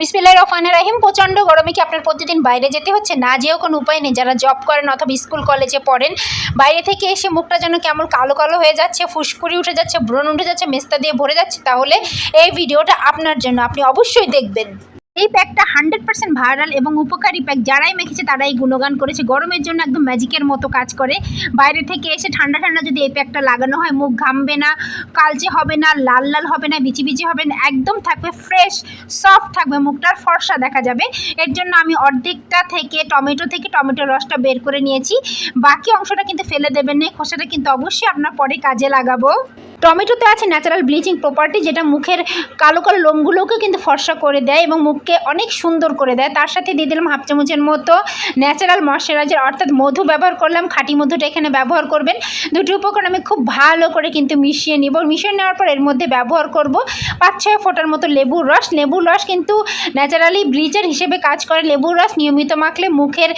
বিসমিল্লাহ রহমান রাহিম। প্রচণ্ড গরমে কি আপনার প্রতিদিন বাইরে যেতে হচ্ছে? না যেও কোনো উপায় নেই। যারা জব করেন অথবা স্কুল কলেজে পড়েন, বাইরে থেকে এসে মুখটা যেন কেমন কালো কালো হয়ে যাচ্ছে, ফুসকুড়ি উঠে যাচ্ছে, ব্রণ উঠে যাচ্ছে, মেস্তা দিয়ে ভরে যাচ্ছে, তাহলে এই ভিডিওটা আপনার জন্য আপনি অবশ্যই দেখবেন। এই প্যাকটা হান্ড্রেড পার্সেন্ট ভাইরাল এবং উপকারী প্যাক যারাই মেখেছে তারাই গুণগান করেছে। গরমের জন্য একদম ম্যাজিকের মতো কাজ করে। বাইরে থেকে এসে ঠান্ডা ঠান্ডা যদি এই প্যাকটা লাগানো হয়, মুখ ঘামবে না কালচে হবে না, লাল লাল হবে না, বিচি বিচি হবে না, একদম থাকবে ফ্রেশ, সফট থাকবে, মুখটার ফর্সা দেখা যাবে। এর জন্য আমি অর্ধেকটা থেকে টমেটো থেকে টমেটো রসটা বের করে নিয়েছি। বাকি অংশটা কিন্তু ফেলে দেবেন না খোসাটা কিন্তু অবশ্যই আপনার পরে কাজে লাগাবো। টমেটোতে আছে ন্যাচারাল ব্লিচিং প্রপার্টি যেটা মুখের কালো কালো লোমগুলোকে কিন্তু ফর্সা করে দেয় এবং মুখকে অনেক সুন্দর করে দেয়। তার সাথে দিয়ে দিলাম হাফ চামচের মতো ন্যাচারাল ময়শ্চারাইজার অর্থাৎ মধু ব্যবহার করলাম। খাঁটি মধুটা এখানে ব্যবহার করবেন। দুটি উপকরণ আমি খুব ভালো করে কিন্তু মিশিয়ে নিব। মিশিয়ে নেওয়ার পর এর মধ্যে ব্যবহার করব পাঁচ ছয় ফোটার মতো লেবুর রস। লেবুর রস কিন্তু ন্যাচারালি ব্লিচার হিসেবে কাজ করে। লেবুর রস নিয়মিত মাখলে মুখের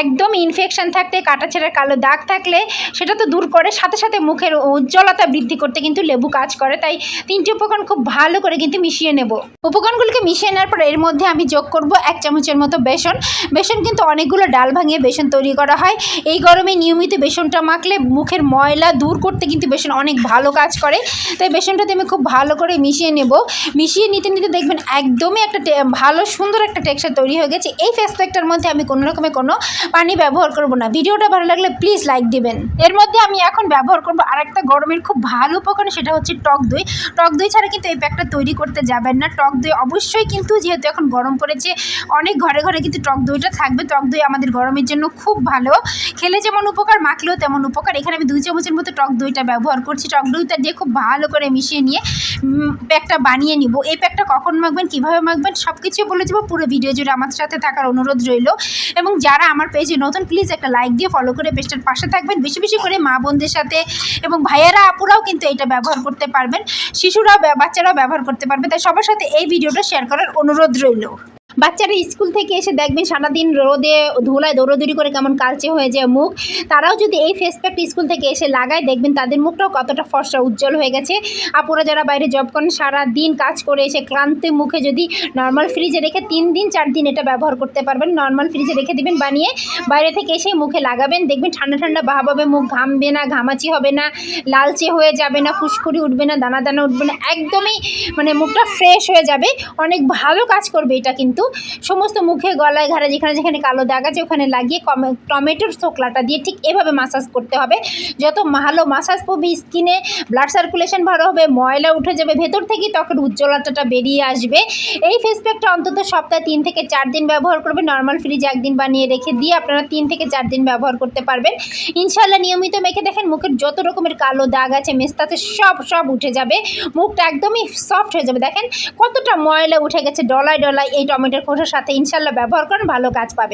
একদম ইনফেকশন থাকতে কাটাছেড়ার কালো দাগ থাকলে সেটা তো দূর করে। সাথে সাথে মুখের উজ্জ্বলতা বৃদ্ধি করতে কিন্তু লেবু কাজ করে। তাই তিনটি উপকরণ খুব ভালো করে কিন্তু মিশিয়ে নেব। উপকরণগুলোকে মিশিয়ে নেওয়ার পর এর মধ্যে আমি যোগ করব এক চামচের মতো বেসন। বেসন কিন্তু অনেকগুলো ডাল ভাঙিয়ে বেসন তৈরি করা হয়। এই গরমে নিয়মিত বেসনটা মাখলে মুখের ময়লা দূর করতে কিন্তু বেসন অনেক ভালো কাজ করে। তাই বেসনটাতে আমি খুব ভালো করে মিশিয়ে নেব। মিশিয়ে নিতে নিতে দেখবেন একদমই একটা ভালো সুন্দর একটা টেক্সচার তৈরি হয়ে গেছে। এই ফেস প্যাকটার মধ্যে আমি কোনো রকমের কোনো পানি ব্যবহার করব না। ভিডিওটা ভালো লাগলে প্লিজ লাইক দিবেন। এর মধ্যে আমি এখন ব্যবহার করব আরেকটা গরমের খুব ভালো উপকরণ, সেটা হচ্ছে টক দই। টক দই ছাড়া কিন্তু এই প্যাকটা তৈরি করতে যাবেন না। টক দই অবশ্যই কিন্তু যেহেতু এখন গরম পড়েছে। অনেক ঘরে ঘরে কিন্তু টক দইটা থাকবে। টক দই আমাদের গরমের জন্য খুব ভালো। খেলে যেমন উপকার, মাখলেও তেমন উপকার। এখানে আমি দুই চামচের মতো টক দইটা ব্যবহার করছি। টক দইটা দিয়ে খুব ভালো করে মিশিয়ে নিয়ে প্যাকটা বানিয়ে নিব। এই প্যাকটা কখন মাখবেন, কীভাবে মাখবেন সব কিছুই বলে দেবো। পুরো ভিডিও জুড়ে আমার সাথে থাকার অনুরোধ রইল। এবং যারা আমার পেজে নতুন প্লিজ একটা লাইক দিয়ে ফলো করে পেজটার পাশে থাকবেন। বেশি বেশি করে মা বোনদের সাথে এবং ভাইয়েরা, আপুরাও কিন্তু এটা ব্যবহার করতে পারবেন। শিশুরাও ব্যা- বাচ্চারাও ব্যবহার করতে পারবে। তাই সবার সাথে এই ভিডিওটা শেয়ার করার অনুরোধ রইল। Oh, know. বাচ্চারা স্কুল থেকে এসে দেখবেন সারাদিন রোদে, ধুলায় দৌড়দৌড়ি করে কেমন কালচে হয়ে যায় মুখ। তারাও যদি এই ফেস প্যাকটা স্কুল থেকে এসে লাগায়, দেখবেন তাদের মুখটাও কতটা ফর্সা, উজ্জ্বল হয়ে গেছে। আপুরা যারা বাইরে জব করেন সারা দিন কাজ করে এসে ক্লান্তি মুখে যদি নর্মাল ফ্রিজে রেখে তিন দিন, চার দিন এটা ব্যবহার করতে পারবেন। নর্মাল ফ্রিজে রেখে দেবেন, বানিয়ে বাইরে থেকে এসে মুখে লাগাবেন। দেখবেন ঠান্ডা ঠান্ডা ভাব হবে মুখ ঘামবে না, ঘামাচি হবে না, লালচে হয়ে যাবে না, ফুসকুড়ি উঠবে না, দানা দানা উঠবে না, একদমই মানে মুখটা ফ্রেশ হয়ে যাবে। অনেক ভালো কাজ করবে এটা কিন্তু। সমস্ত মুখে, গলায়, ঘাড়ে, যেখানে যেখানে কালো দাগ আছে, ওখানে লাগিয়ে টমেটোর শোকলাটা দিয়ে ঠিক এভাবে মাসাজ করতে হবে। যত ভালো মাসাজ পাবে স্কিনে ব্লাড সার্কুলেশন ভালো হবে, ময়লা উঠে যাবে, ভেতর থেকেই ত্বকের উজ্জ্বলতাটা বেরিয়ে আসবে। এই ফেস প্যাকটা অন্তত সপ্তাহে তিন থেকে চার দিন ব্যবহার করবে নর্মাল ফ্রিজে একদিন বানিয়ে রেখে দিয়ে আপনারা তিন থেকে চার দিন ব্যবহার করতে পারবেন। ইনশাল্লাহ নিয়মিত মেখে দেখেন, মুখের যত রকমের কালো দাগ আছে মেস্তাতে সব সব উঠে যাবে। মুখটা একদমই সফট হয়ে যাবে। দেখেন কতটা ময়লা উঠে গেছে ডলায় ডলায় এই খোসার সাথে ইনশাল্লাহ ব্যবহার করেন ভালো কাজ পাবে।